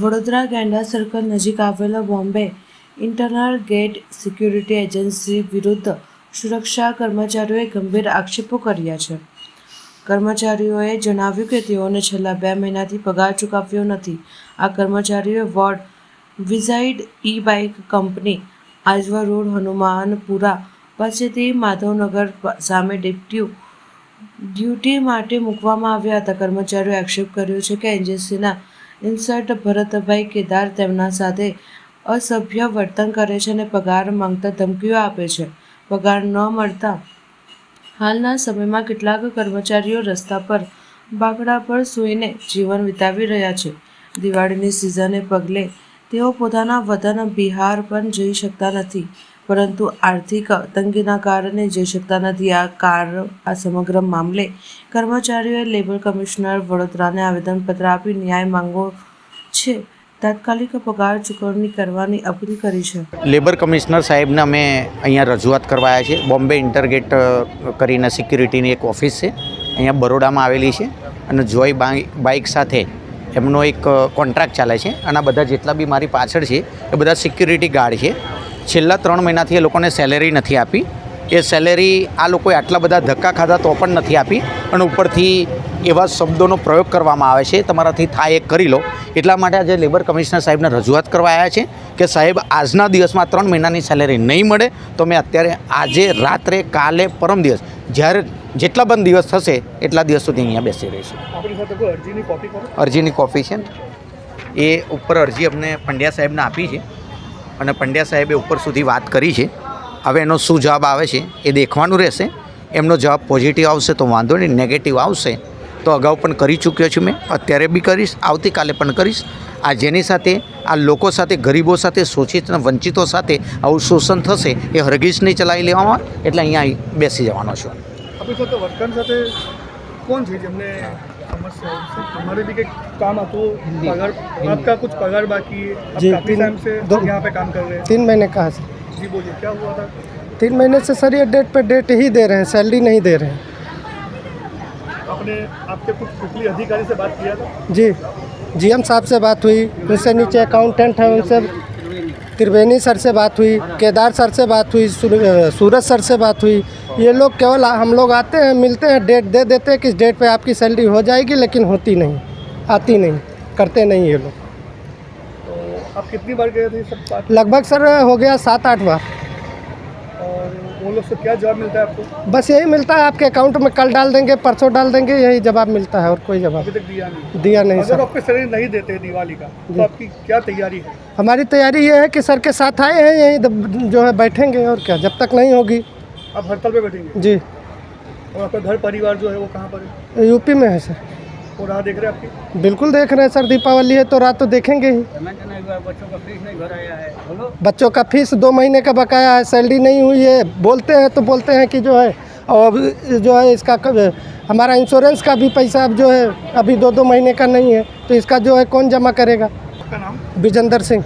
વડોદરા ગેંડા circle નજીક આવેલો Bombay internal gate security agency વિરુદ્ધ સુરક્ષા કર્મચારીઓએ ગંભીર આક્ષેપો કર્યા છે. કર્મચારીઓએ જણાવ્યું કે તેઓને છેલ્લા બે મહિનાથી પગાર ચૂકવ્યો નથી. આ કર્મચારીઓએ ward wizard E bike company, Ajwa road, Hanumanpura, પાસેથી માધવનગર સામે ડેપ્ટ્યુ ડ્યુટી માટે મૂકવામાં આવ્યા હતા. કર્મચારીઓએ આક્ષેપ કર્યો છે કે એજન્સીના ઇન્સર્ટ ભરતભાઈ કેદાર તેમના સાથે અસભ્ય વર્તન કરે છે અને પગાર માંગતા ધમકીઓ આપે છે. પગાર ન મળતા હાલના સમયમાં કેટલાક કર્મચારીઓ રસ્તા પર બાકડા પર સૂઈને જીવન વિતાવી રહ્યા છે. દિવાળીની સિઝને પગલે તેઓ પોતાના વતન બિહાર પણ જઈ શકતા નથી. પરંતુ આર્થિક તંગીના કારણે જઈ શકતા નથી. આ કાર, આ સમગ્ર મામલે કર્મચારીઓએ લેબર કમિશનર વડોદરાને આવેદનપત્ર આપી ન્યાય માંગો છે. તાત્કાલિક પગાર ચૂકવણી કરવાની અપીલ કરી છે. લેબર કમિશનર સાહેબને અમે અહીંયા રજૂઆત કરવાયા છે બોમ્બે ઇન્ટરગેટ કરીને સિક્યુરિટીની એક ઓફિસ છે. અહીંયા બરોડામાં આવેલી છે અને જોય બાઇક સાથે એમનો એક કોન્ટ્રાક્ટ ચાલે છે. અને બધા જેટલા બી મારી પાછળ છે, એ બધા સિક્યુરિટી ગાર્ડ છે. છેલ્લા ત્રણ મહિનાથી એ લોકોને સેલેરી નથી આપી. એ સેલેરી આ લોકોએ આટલા બધા ધક્કા ખાધા તો પણ નથી આપી. અને ઉપરથી એવા શબ્દોનો પ્રયોગ કરવામાં આવે છે. તમારાથી થાય એ કરી લો. એટલા માટે આજે લેબર કમિશનર સાહેબને રજૂઆત કરવા આવ્યા છે કે સાહેબ આજના દિવસમાં ત્રણ મહિનાની સેલેરી નહીં મળે તો મેં અત્યારે આજે રાત્રે કાલે પરમ દિવસ જ્યારે જેટલા પણ દિવસ થશે એટલા દિવસ સુધી અહીંયા બેસી રહીશું. આપણી સાથે કોઈ અરજીની કોપી અરજીની કોપી છે એ ઉપર અરજી અમને પંડ્યા સાહેબને આપી છે. અને પંડ્યા સાહેબે ઉપર સુધી વાત કરી છે. હવે એનો શું જવાબ આવે છે એ દેખવાનું રહેશે. એમનો જવાબ પોઝિટિવ આવશે તો વાંધો નહીં નેગેટિવ આવશે તો અગાઉ પણ કરી ચૂક્યો છું મેં, અત્યારે બી કરીશ, આવતીકાલે પણ કરીશ. આ જેની સાથે, આ લોકો સાથે, ગરીબો સાથે, શોષિત અને વંચિતો સાથે આવું શોષણ થશે એ હરગીજ નહીં ચલાવી લેવામાં એટલે અહીંયા બેસી જવાનો છું. કોણ છે हमारे लिए काम आप पगार आपका कुछ पगार बाकी है? जी काफ़ी टाइम से यहाँ पे काम कर रहे हैं। तीन महीने कहाँ से जी बोलिए क्या हुआ था? तीन महीने से सर ये डेट पे डेट ही दे रहे हैं सैलरी नहीं दे रहे हैं। आपने आपके कुछ पिछली अधिकारी से बात किया था? जी जीएम साहब से बात हुई उनसे नीचे अकाउंटेंट है उनसे त्रिवेणी सर से बात हुई केदार सर से बात हुई सूरज सर से बात हुई ये लोग केवल हम लोग आते हैं मिलते हैं डेट दे देते हैं कि इस डेट पे आपकी सैलरी हो जाएगी लेकिन होती नहीं आती नहीं करते नहीं ये लोग। तो आप कितनी बार गए थे सब लगभग सर हो गया सात आठ बार। और वो लोग से क्या जवाब मिलता है आपको? बस यही मिलता है आपके अकाउंट में कल डाल देंगे परसों डाल देंगे यही जवाब मिलता है और कोई जवाब अभी तक दिया नहीं। दिया नहीं सर। आपको सैलरी नहीं देते दिवाली का तो आपकी क्या तैयारी है? हमारी तैयारी ये है कि सर के साथ आए हैं यहीं जो है बैठेंगे और क्या जब तक नहीं होगी आप हड़ताल पे बैठेंगे? जी। और आपका घर परिवार जो है वो कहाँ पर है? यूपी में है सर। वो राह देख रहे हैं आपकी? बिल्कुल देख रहे हैं सर। दीपावली है तो रात तो देखेंगे ही। बच्चों का फ़ीस नहीं भराया है। बच्चों का फ़ीस दो महीने का बकाया है सैलरी नहीं हुई है। बोलते हैं तो बोलते हैं कि जो है और जो है इसका कब- हमारा इंश्योरेंस का भी पैसा अब जो है अभी दो दो महीने का नहीं है तो इसका जो है कौन जमा करेगा? आपका नाम? विजेंदर सिंह।